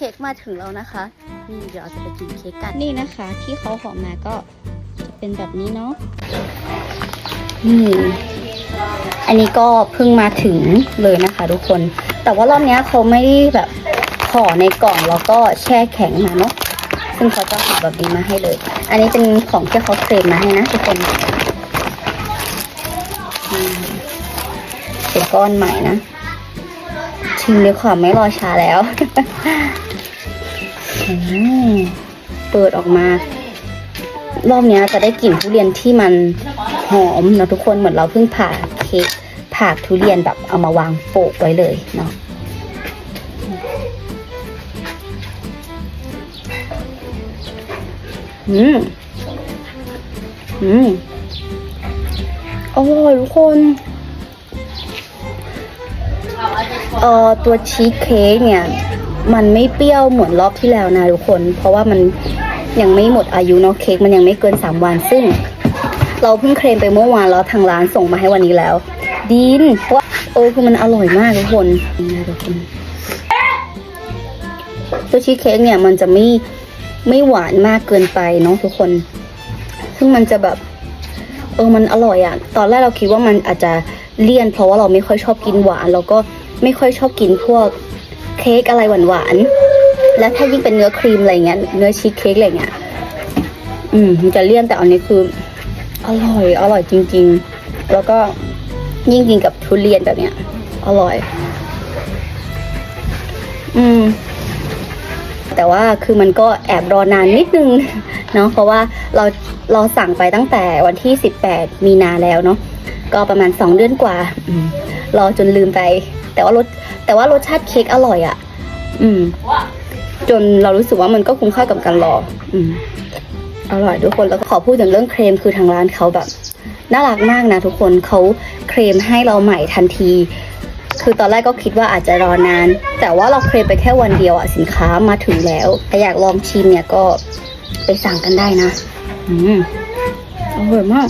ค้กมาถึงแล้วนะคะ นี่เดี๋ยวเราจะไปกินเค้กกัน นี่นะคะ ที่เขาห่อมาก็จะเป็นแบบนี้เนาะอืมอันนี้ก็เพิ่งมาถึงเลยนะคะทุกคน แต่ว่ารอบเนี้ยเขาไม่ได้แบบห่อในกล่องแล้วก็แช่แข็งมาเนาะ ซึ่งเขาจะห่อแบบนี้มาให้เลย อันนี้เป็นของที่เขาเคลมมาให้นะทุกคนอืมเป็นก้อนใหม่นะชิมดีกว่าไม่รอช้าแล้วอืม เปิดออกมา รอบนี้จะได้กลิ่นทุเรียนที่มันหอมนะทุกคนเหมือนเราเพิ่งผ่าเค้กผ่าทุเรียนแบบเอามาวางโปะไว้เลยเนาะอืม อืมอร่อยทุกคน เอ่อ ตัวชีสเค้กเนี่ย มันไม่เปรี้ยวเหมือนรอบที่แล้วนะทุกคน เพราะว่ามันยังไม่หมดอายุเนาะเค้กมันยังไม่เกินสามวันซึ่ง เราเพิ่งเคลมไปเมื่อวานแล้วทางร้านส่งมาให้วันนี้แล้ว ดีนว่าโอ้คือมันอร่อยมากทุกคนนะทุกคนตัวชีสเค้กเนี่ยมันจะไม่ไม่หวานมากเกินไปเนาะทุกคน ซึ่งมันจะแบบเออมันอร่อยอะตอนแรกเราคิดว่ามันอาจจะเลี่ยน เพราะว่าเราไม่ค่อยชอบกินหวาน แล้วก็ไม่ค่อยชอบกินพวก เค้กอะไรหวานๆ แล้วถ้ายิ่งเป็นเนื้อครีมอะไรเงี้ย เนื้อชีสเค้กอะไรเงี้ย อืมมันจะเลี่ยนแต่อันนี้คือ อร่อย อร่อยจริง ๆ แล้วก็ยิ่งกินกับทุเรียนแบบเนี้ย อร่อย อืม แต่ว่าคือมันก็แอบรอนานนิดนึงเนาะ เพราะว่าเราเราสั่งไปตั้งแต่วันที่ 18 มีนาแล้วเนาะ ก็ประมาณ 2 เดือนกว่า รอจนลืมไป แต่ว่ารสแต่ว่ารสชาติเค้กอร่อยอะ่ะ อืม จนเรารู้สึกว่ามันก็คุ้มค่ากับการรอ อืม อร่อยทุกคนแล้วก็ขอพูดถึงเรื่องเครมคือทางร้านเขาแบบน่ารักมากนะทุกคนเขาเคลมให้เราใหม่ทันที คือตอนแรกก็คิดว่าอาจจะรอนาน แต่ว่าเราเคลมไปแค่วันเดียวอะสินค้ามาถึงแล้วถ้าอยากลองชิมเนี่ยก็ไปสั่งกันได้นะ อืมอร่อยมาก